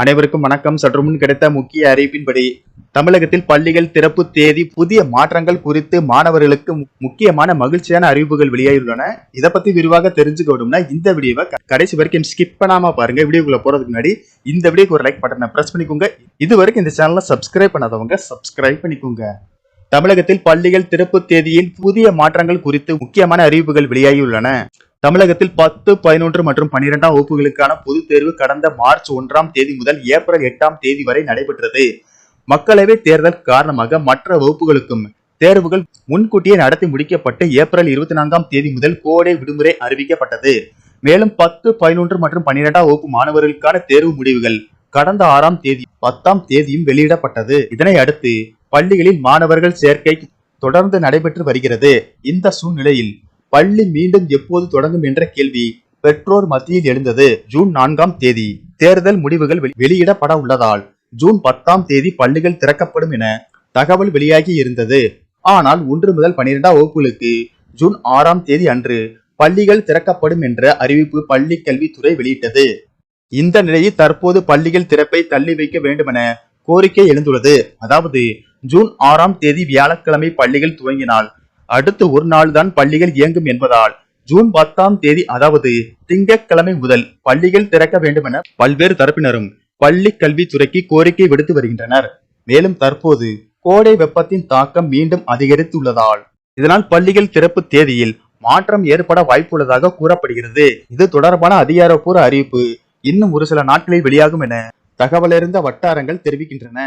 அனைவருக்கும் வணக்கம். சற்று முன் கிடைத்த முக்கிய அறிவிப்பின்படி தமிழகத்தில் பள்ளிகள் திறப்பு தேதி புதிய மாற்றங்கள் குறித்து மாணவர்களுக்கு முக்கியமான மகிழ்ச்சியான அறிவிப்புகள் வெளியாகியுள்ளன. இதை பத்தி விரிவாக தெரிஞ்சுக்கணும்னா இந்த வீடியோவை கடைசி வரைக்கும் ஸ்கிப் பண்ணாம பாருங்க. வீடியோக்குள்ள போறதுக்கு முன்னாடி இந்த வீடியோக்கு ஒரு லைக் பட்டனை பிரஸ் பண்ணிக்கோங்க. இது வரைக்கும் இந்த சேனலை சப்ஸ்கிரைப் பண்ணாதவங்க சப்ஸ்கிரைப் பண்ணிக்கோங்க. தமிழகத்தில் பள்ளிகள் திறப்பு தேதியில் புதிய மாற்றங்கள் குறித்து முக்கியமான அறிவிப்புகள் வெளியாகியுள்ளன. தமிழகத்தில் பத்து பதினொன்று மற்றும் பனிரெண்டாம் வகுப்புகளுக்கான பொதுத் தேர்வு கடந்த மார்ச் ஒன்றாம் தேதி முதல் ஏப்ரல் எட்டாம் தேதி வரை நடைபெற்றது. மக்களவை தேர்தல் காரணமாக மற்ற வகுப்புகளுக்கும் தேர்வுகள் முன்கூட்டியே நடத்தி முடிக்கப்பட்டு ஏப்ரல் இருபத்தி நான்காம் தேதி முதல் கோடை விடுமுறை அறிவிக்கப்பட்டது. மேலும் பத்து பதினொன்று மற்றும் பனிரெண்டாம் வகுப்பு மாணவர்களுக்கான தேர்வு முடிவுகள் கடந்த ஆறாம் தேதி பத்தாம் தேதியும் வெளியிடப்பட்டது. இதனை அடுத்து பள்ளிகளில் மாணவர்கள் சேர்க்கை தொடர்ந்து நடைபெற்று வருகிறது. இந்த சூழ்நிலையில் பள்ளி மீண்டும் எப்போது தொடங்கும் என்ற கேள்வி பெற்றோர் மத்தியில் எழுந்தது ஜூன் நான்காம் தேதி. தேர்தல் முடிவுகள் வெளியிடப்பட உள்ளதால் ஜூன் பத்தாம் தேதி பள்ளிகள் திறக்கப்படும் என தகவல் வெளியாகி இருந்தது. ஆனால் ஒன்று முதல் பனிரெண்டாம் வகுப்புகளுக்கு ஜூன் ஆறாம் தேதி அன்று பள்ளிகள் திறக்கப்படும் என்ற அறிவிப்பு பள்ளி கல்வித்துறை வெளியிட்டது. இந்த நிலையில் தற்போது பள்ளிகள் திறப்பை தள்ளி வைக்க வேண்டுமென கோரிக்கை எழுந்துள்ளது. அதாவது ஜூன் ஆறாம் தேதி வியாழக்கிழமை பள்ளிகள் துவங்கினால் அடுத்து ஒரு நாள் தான் பள்ளிகள் இயங்கும் என்பதால் ஜூன் பத்தாம் தேதி அதாவது திங்கட்கிழமை முதல் பள்ளிகள் திறக்க வேண்டுமென பல்வேறு தரப்பினரும் பள்ளி கல்வித்துறைக்கு கோரிக்கை விடுத்து வருகின்றனர். மேலும் தற்போது கோடை வெப்பத்தின் தாக்கம் மீண்டும் அதிகரித்துள்ளதால் இதனால் பள்ளிகள் திறப்பு தேதியில் மாற்றம் ஏற்பட வாய்ப்புள்ளதாக கூறப்படுகிறது. இது தொடர்பான அதிகாரப்பூர்வ அறிவிப்பு இன்னும் ஒரு சில நாட்களில் வெளியாகும் என தகவலறிந்த வட்டாரங்கள் தெரிவிக்கின்றன.